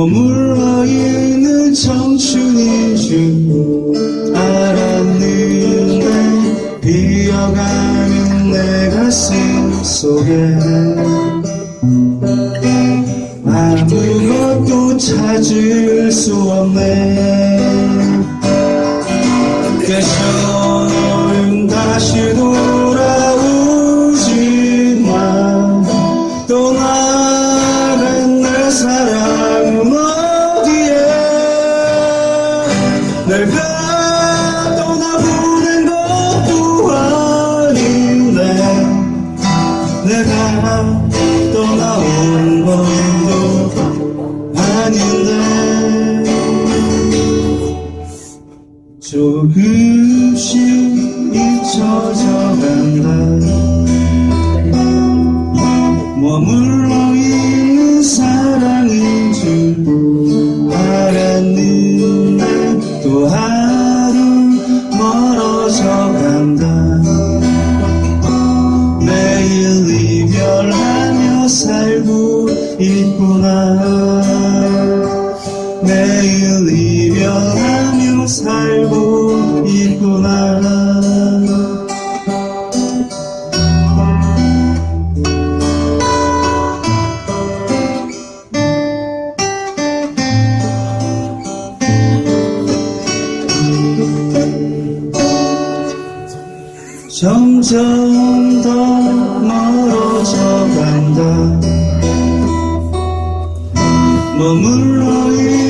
머물러 있는 청춘인 줄 알았는데 비어가는 내 가슴 속에 아무것도 찾을 수 없네. 그래서 너는 다시 돌 살고 있구나 매일 이별하며 살고 점점 더 멀어져 간다. 머물러 있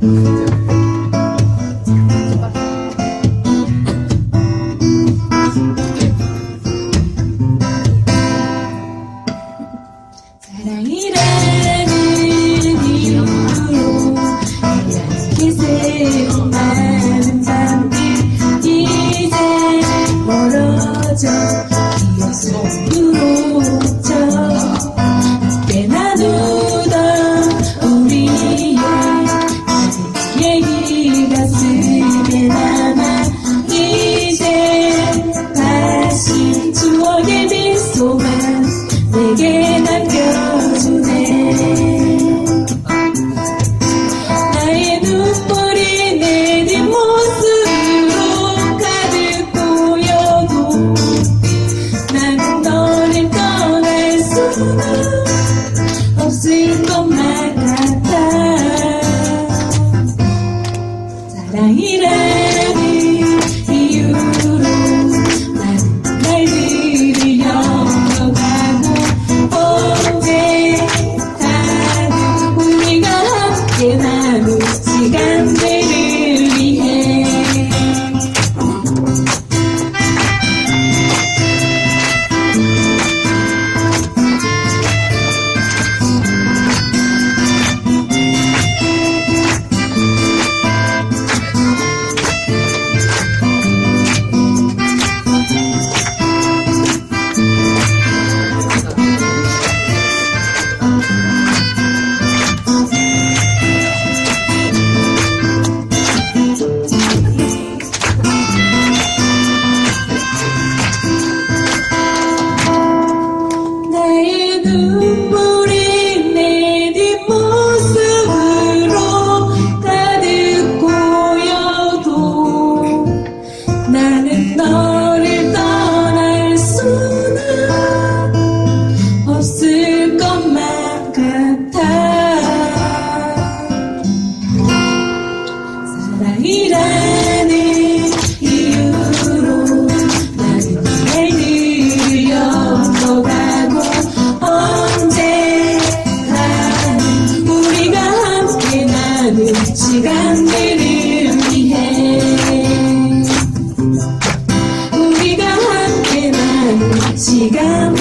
사 내게 Oh. began